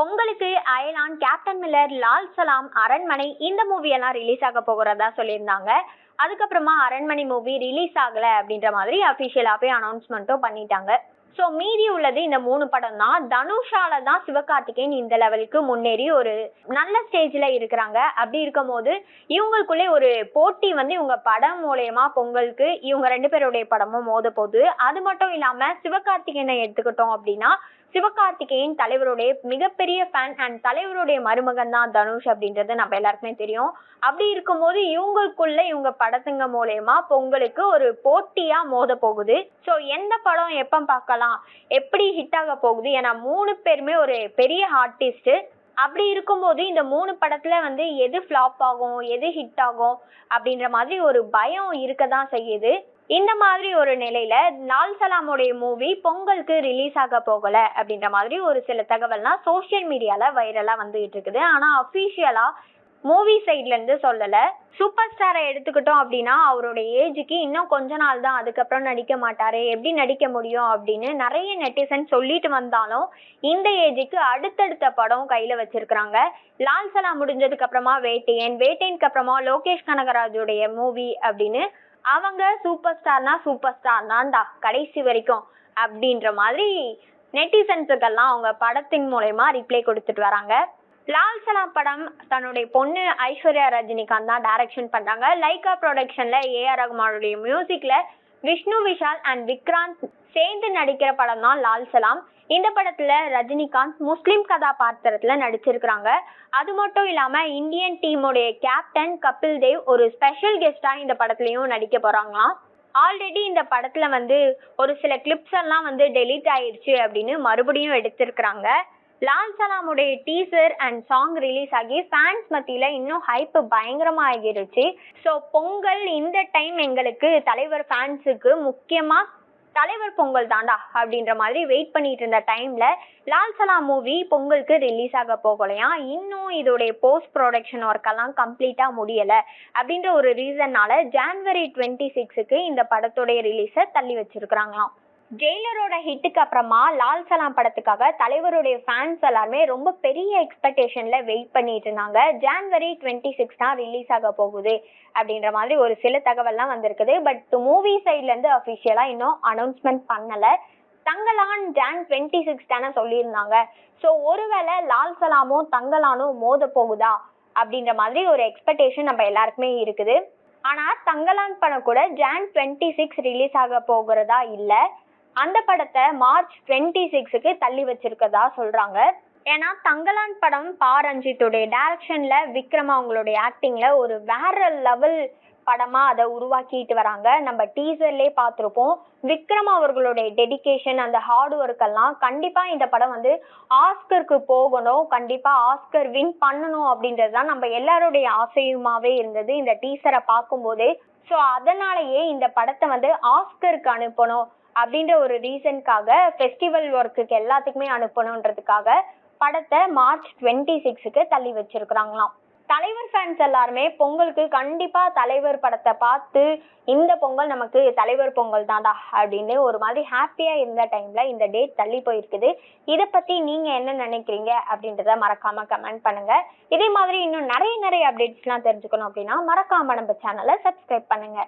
பொங்கலுக்கு அயலான் captain Miller Lal Salaam அரண்மனை இந்த மூவி எல்லாம் ரிலீஸ் ஆக போகிறதா சொல்லியிருந்தாங்க. அதுக்கப்புறமா அரண்மனை மூவி ரிலீஸ் ஆகல அப்படின்ற மாதிரி அஃபிஷியலாகவே அனௌன்ஸ்மெண்ட்டும் பண்ணிட்டாங்க. ஸோ மீதி உள்ளது இந்த மூணு படம் தான். தனுஷால தான் சிவகார்த்திகேயன் இந்த லெவலுக்கு முன்னேறி ஒரு நல்ல ஸ்டேஜில் இருக்கிறாங்க. அப்படி இருக்கும் போது இவங்களுக்குள்ளே ஒரு போட்டி வந்து இவங்க படம் மூலயமா பொங்கலுக்கு இவங்க ரெண்டு பேருடைய படமும் மோத போகுது. அது மட்டும் இல்லாமல் சிவகார்த்திகேயனை எடுத்துக்கிட்டோம் அப்படின்னா சிவகார்த்திகேயன் தலைவருடைய மிகப்பெரிய ஃபேன் அண்ட் தலைவருடைய மருமகன் தான் தனுஷ் அப்படின்றது நம்ம எல்லாருக்குமே தெரியும். அப்படி இருக்கும்போது இவங்களுக்குள்ள இவங்க படத்துங்க மூலயமா பொங்கலுக்கு ஒரு போட்டியா மோத போகுது. ஸோ எந்த படம் எப்போ பார்க்கலாம்? எப்படி ஹிட் ஆக போகுது? ஏன்னா மூணு பேருமே ஒரு பெரிய ஆர்டிஸ்ட் அப்படி இருக்கும்போது இந்த மூணு படத்துல வந்து எது ஃப்ளாப் ஆகும்? எது ஹிட் ஆகும்? அப்படின்ற மாதிரி ஒரு பயம் இருக்க தான் செய்யுது. இந்த மாதிரி ஒரு நிலையில லால் சலாமுடைய மூவி பொங்கலுக்கு ரிலீஸ் ஆக போகல அப்படின்ற மாதிரி ஒரு சில தகவல்லாம் சோஷியல் மீடியால வைரலா வந்துகிட்டு இருக்குது. ஆனா அஃபீஷியலா மூவி சைட்ல இருந்து சொல்லல. சூப்பர் ஸ்டாரை எடுத்துக்கிட்டோம் அப்படின்னா அவருடைய ஏஜுக்கு இன்னும் கொஞ்ச நாள் தான் அதுக்கப்புறம் நடிக்க மாட்டாரு எப்படி நடிக்க முடியும் அப்படின்னு நிறைய நெட்டிசன் சொல்லிட்டு வந்தாலும் இந்த ஏஜுக்கு அடுத்தடுத்த படம் கையில வச்சிருக்கிறாங்க. லால் சலாம் முடிஞ்சதுக்கு அப்புறமா வேட்டையன் வேட்டையனுக்கு அப்புறமா லோகேஷ் கனகராஜுடைய மூவி அப்படின்னு அவங்க சூப்பர் ஸ்டார்னா சூப்பர் ஸ்டார் தான்டா கடைசி வரைக்கும் அப்படின்ற மாதிரி நெட்டிசன்ஸுக்கெல்லாம் அவங்க படத்தின் மூலயமா ரிப்ளை கொடுத்துட்டு வராங்க. லால் சலாம் படம் தன்னுடைய பொண்ணு ஐஸ்வர்யா ரஜினிகாந்த் தான் டைரக்ஷன் பண்றாங்க லைகா ப்ரொடக்ஷன்ல ஏஆர் ரகுமானுடைய மியூசிக்ல விஷ்ணு விஷால் அண்ட் விக்ராந்த் சேர்ந்து நடிக்கிற படம் தான் லால் சலாம். இந்த படத்துல ரஜினிகாந்த் முஸ்லிம் கதாபாத்திரத்துல நடிச்சிருக்கிறாங்க. அது மட்டும் இல்லாம இந்தியன் டீமுடைய கேப்டன் கபில் தேவ் ஒரு ஸ்பெஷல் கெஸ்டா இந்த படத்துலயும் நடிக்க போறாங்களாம். ஆல்ரெடி இந்த படத்துல வந்து ஒரு சில கிளிப்ஸ் எல்லாம் வந்து டெலீட் ஆயிடுச்சு அப்படின்னு மறுபடியும் எடுத்திருக்கிறாங்க. லால் சலாமுடைய டீசர் அண்ட் சாங் ரிலீஸ் ஆகி ஃபேன்ஸ் மத்தியில இன்னும் ஹைப் பயங்கரமா ஆகிருச்சு. ஸோ பொங்கல் இந்த டைம் எங்களுக்கு தலைவர் ஃபேன்ஸுக்கு முக்கியமா தலைவர் பொங்கல் தாண்டா அப்படின்ற மாதிரி வெயிட் பண்ணிட்டு இருந்த டைம்ல லால் சலா மூவி பொங்கலுக்கு ரிலீஸ் ஆக போகலையா? இன்னும் இதோடைய போஸ்ட் ப்ரொடக்ஷன் ஒர்க் எல்லாம் கம்ப்ளீட்டா முடியல அப்படின்ற ஒரு ரீசன்னால ஜான்வரி டுவெண்ட்டி சிக்ஸுக்கு இந்த படத்துடைய ரிலீஸை தள்ளி வச்சிருக்கிறாங்களாம். ஜெயிலரோட ஹிட்டுக்கு அப்புறமா லால் சலாம் படத்துக்காக தலைவருடைய ஃபேன்ஸ் எல்லாருமே ரொம்ப பெரிய எக்ஸ்பெக்டேஷன்ல வெயிட் பண்ணிட்டு இருந்தாங்க. ஜான்வரி டுவெண்ட்டி சிக்ஸ் தான் ரிலீஸ் ஆக போகுது அப்படின்ற மாதிரி ஒரு சில தகவல்லாம் வந்திருக்குது. பட் மூவி சைட்ல இருந்து அஃபிஷியலா இன்னும் அனௌன்ஸ்மெண்ட் பண்ணல. தங்கலான் ஜான் டுவெண்ட்டி சிக்ஸ் தானே சொல்லியிருந்தாங்க. ஸோ ஒருவேளை லால் சலாமும் தங்கலானும் மோத போகுதா அப்படின்ற மாதிரி ஒரு எக்ஸ்பெக்டேஷன் நம்ம எல்லாருக்குமே இருக்குது. ஆனால் தங்கலான் படம் கூட ஜான் டுவெண்ட்டி சிக்ஸ் ரிலீஸ் ஆக போகிறதா இல்லை. அந்த படத்தை மார்ச் டுவெண்ட்டி சிக்ஸுக்கு தள்ளி வச்சிருக்கதா சொல்றாங்க. ஏன்னா தங்கலான் படம் பா ரஞ்சித்துடைய டைரக்ஷன்ல விக்ரம் அவங்களுடைய ஆக்டிங்ல ஒரு வேற லெவல் படமா அதை உருவாக்கிட்டு வராங்க. நம்ம டீசர்லேயே பார்த்துருப்போம். விக்ரம் அவர்களுடைய டெடிகேஷன் அந்த ஹார்ட் ஒர்க் எல்லாம் கண்டிப்பா இந்த படம் வந்து ஆஸ்கருக்கு போகணும். கண்டிப்பா ஆஸ்கர் வின் பண்ணணும் அப்படின்றது தான் நம்ம எல்லாருடைய ஆசையுமாவே இருந்தது இந்த டீசரை பார்க்கும்போதே. ஸோ அதனாலேயே இந்த படத்தை வந்து ஆஸ்கருக்கு அனுப்பணும். அப்படின்ற ஒரு ரீசனுக்காக ஃபெஸ்டிவல் ஒர்க்குக்கு எல்லாத்துக்குமே அனுப்பணுன்றதுக்காக படத்தை மார்ச் டுவெண்ட்டி சிக்ஸுக்கு தள்ளி வச்சிருக்கிறாங்களாம். தலைவர் ஃபேன்ஸ் எல்லாருமே பொங்கலுக்கு கண்டிப்பா தலைவர் படத்தை பார்த்து இந்த பொங்கல் நமக்கு தலைவர் பொங்கல் தான்டா அப்படின்னு ஒரு மாதிரி ஹாப்பியா இருந்த டைம்ல இந்த டேட் தள்ளி போயிருக்குது. இதை பத்தி நீங்க என்ன நினைக்கிறீங்க அப்படின்றத மறக்காம கமெண்ட் பண்ணுங்க. இதே மாதிரி இன்னும் நிறைய நிறைய அப்டேட்ஸ்லாம் தெரிஞ்சுக்கணும் அப்படின்னா மறக்காம நம்ம சேனலை சப்ஸ்கிரைப் பண்ணுங்க.